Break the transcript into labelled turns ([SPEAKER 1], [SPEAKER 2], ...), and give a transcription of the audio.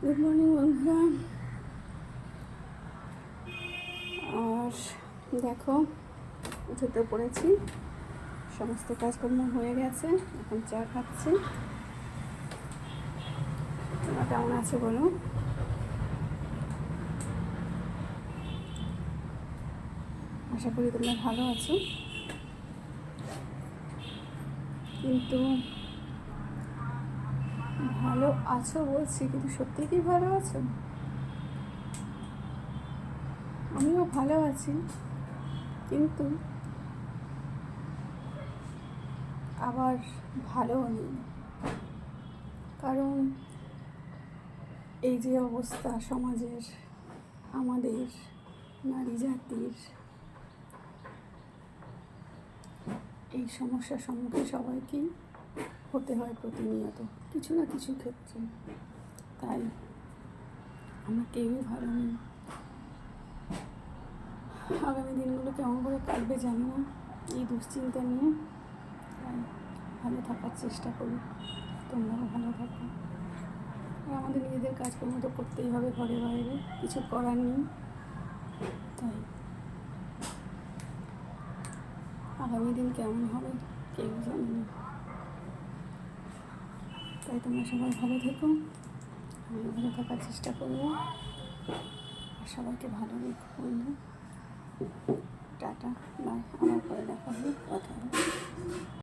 [SPEAKER 1] Good morning বন্ধুরা। আর দেখো, উঠেতে পড়েছি। সমস্ত কাজকর্ম হয়ে গেছে, এখন চা খাচ্ছি। তোমরা কেমন আছে বলো? আশা করি তোমরা ভালো আছো। কিন্তু ভালো আছো বলছি, কিন্তু সত্যি কি ভালো আছো? আমিও ভালো আছি, কিন্তু আবার ভালো নেই। কারণ এই যে অবস্থা সমাজের, আমাদের, নারী জাতির, এই সমস্যার সম্মুখীন সবাইকেই হতে হয় প্রতিনিয়ত, কিছু না কিছু ক্ষেত্রে। তাই আমরা কেউই ভালো নেই। আগামী দিনগুলো কেমন করে কাটবে জানি না এই দুশ্চিন্তা নিয়ে তাই ভালো থাকার চেষ্টা করি। তোমরাও ভালো থাকো। আমাদের নিজেদের কাজকর্ম তো করতেই হবে ঘরে বাইরে, কিছু করার নেই। তাই আগামী দিন কেমন হবে কেউ জানে না। তাই তোমরা সবাই ভালো থেকো। আমি ভালো থাকার চেষ্টা করব। আর সবাইকে ভালো রেখো বন্ধু। Tata, bye. আমার পরে দেখা হবে। কথা হবে।